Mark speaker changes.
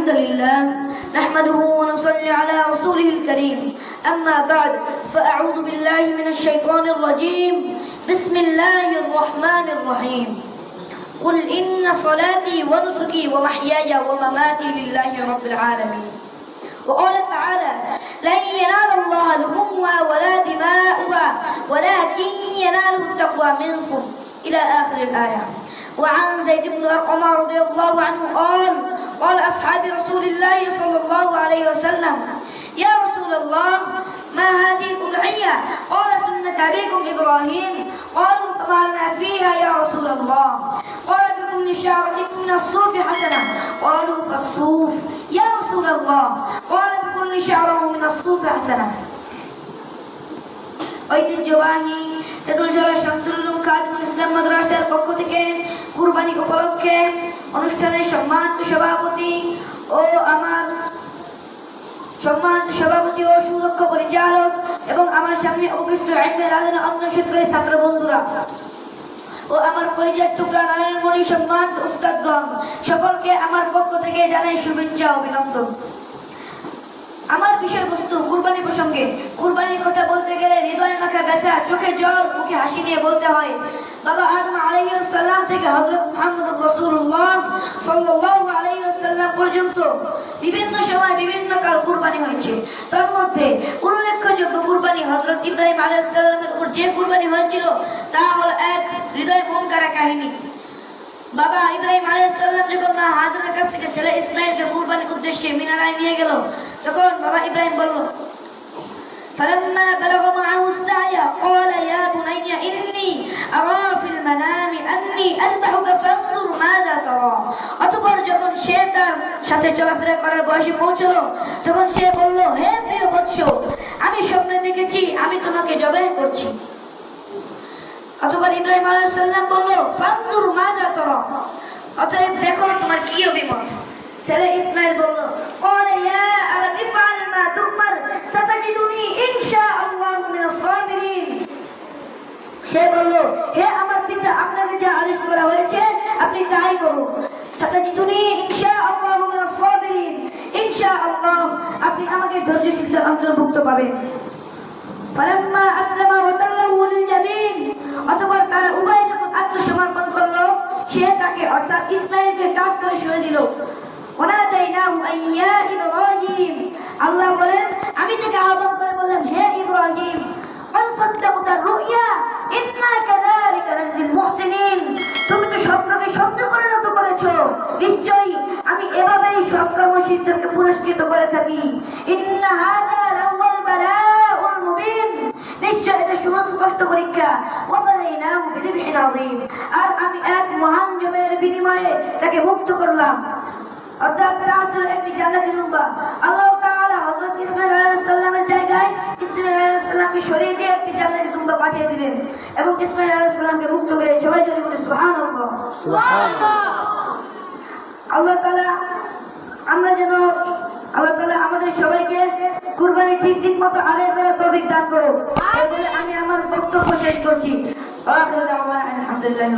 Speaker 1: الحمد لله نحمده ونصلي على رسوله الكريم. أما بعد فأعوذ بالله من الشيطان الرجيم. بسم الله الرحمن الرحيم. قل إن صلاتي ونسكي ومحياي ومماتي لله رب العالمين. وقال تعالى لن ينال الله لحومها ولا دماؤها ولكن يناله التقوى منكم. إلى آخر الآية. وعن زيد بن أرقم رضي الله عنه قال قال أصحاب رسول الله صلى الله عليه وسلم يا رسول الله ما هذه الأضحية قال سنة أبيكم إبراهيم قالوا فما لنا فيها يا رسول الله قال بكل شعرة من الصوف حسنة قالوا فالصوف يا رسول الله قال بكل شعرة من الصوف حسنة ঐতিহ্যবাহী তেঁতুলঝোলা শামসুল উলুম খাদিমুল ইসলাম মাদ্রাসার পক্ষ থেকে কুরবানি উপলক্ষে অনুষ্ঠানের সম্মানিত সভাপতি ও আমার সম্মানিত সভাপতি ও সুদক্ষ পরিচালক এবং আমার সামনে উপবিষ্ট আইনের আলোচনা অন্বেষণকারী ছাত্র বন্ধুরা ও আমার পরিচয় টুকরা নারায়ণমণি সম্মান উস্তাদগণ, সকলকে আমার পক্ষ থেকে জানাই শুভেচ্ছা, অভিনন্দন। আমার বিষয়বস্তু কুরবানি প্রসঙ্গে, কুরবানির কথা বলতে গেলে হৃদয় মাখা ব্যথা, চোখে জল মুখে হাসি নিয়ে বলতে হয়। বাবা আদম আলাইসাল্লাম থেকে হজরত মোহাম্মদ রসুল্লাহ সাল্লাল্লাহু আলাইহি ওয়াসাল্লাম পর্যন্ত বিভিন্ন সময় বিভিন্ন কাল কুরবানি হয়েছে। তার মধ্যে উল্লেখযোগ্য কুরবানি হজরত ইব্রাহিম আলাইসাল্লামের উপর যে কুরবানি হয়েছিল, তা হলো এক হৃদয় কাহিনী। বাবা ইব্রাহিম আলাইসাল্লাম যখন মা হাজরের কাছ থেকে ছেলে ইসমাইলকে কুরবানির উদ্দেশ্যে মিনারায় নিয়ে গেল তখন বাবা ইব্রাহিম বলল فلما بلغ معه السعي قال يا بني إني أرى في المنام أني أذبحك فانظر ماذا ترى অতঃপর যখন সে তার সাথে চলাফেরা করার বয়সে পৌঁছলো তখন সে বলল হে প্রিয় বৎস আমি স্বপ্নে দেখেছি আমি তোমাকে জবাই করছি অতঃপর ইব্রাহিম আলাইসাল্লাম বলল ফান্দুর মাদা তর অতএব দেখো তোমার কি অভিমত ছেলে ইসমাইল বলল قال يا أبت افعل ما تؤمر ستجدني إن شاء الله من الصابرين সে বলল হে আমার পিতা আপনাকে যা আদেশ করা হয়েছে আপনি তাই করুন সাতাজিদুনি ইনশাআল্লাহু মিনাস সাবিরিন ইনশাআল্লাহ আপনি আমাকে ধৈর্যশীলদের অন্তর্ভুক্ত পাবেন ফালাম্মা আসলামা ওয়াতাল্লাহু লিলজাবিন অতঃপর তারা উভয় যখন আত্মসমর্পণ করল, সে তাকে অর্থাৎ ইসমাইলকে কাজ করে শুয়ে দিল। আল্লাহ বলেন, আমি তাকে আহ্বান করে বললাম, হে ইব্রাহিম তুমি তো স্বপ্নকে পরিণত করেছ। নিশ্চয়ই আমি এভাবেই সব কর্মসিদ্ধকে পুরস্কৃত করে থাকি। ইন্না নিশ্চয় সুস্পষ্ট পরীক্ষা। আর আমি এক মহান জবের বিনিময়ে তাকে মুক্ত করলাম। অর্থাৎ রাসূল একটি জান্নাতি লম্বা আল্লাহ তাআলা হযরত ইসমাঈল আলাইহিস সালামের জায়গায় ইসমাঈল আলাইহিস সালামকে সরিয়ে দিয়ে একটি জান্নাতি পাঠিয়ে দিলেন এবং ইসমাঈল আলাইহিস সালামকে মুক্ত করে সবাই জোরে বলে সুবহানাল্লাহ। আল্লাহ তাআলা আমরা যেন আল্লাহ তাআলা আমাদের সবাইকে কুরবানি ঠিক ঠিক মতো আদায় করার তৌফিক দান করো। বলে আমি আমার বক্তব্য শেষ করছি। আলহামদুলিল্লাহ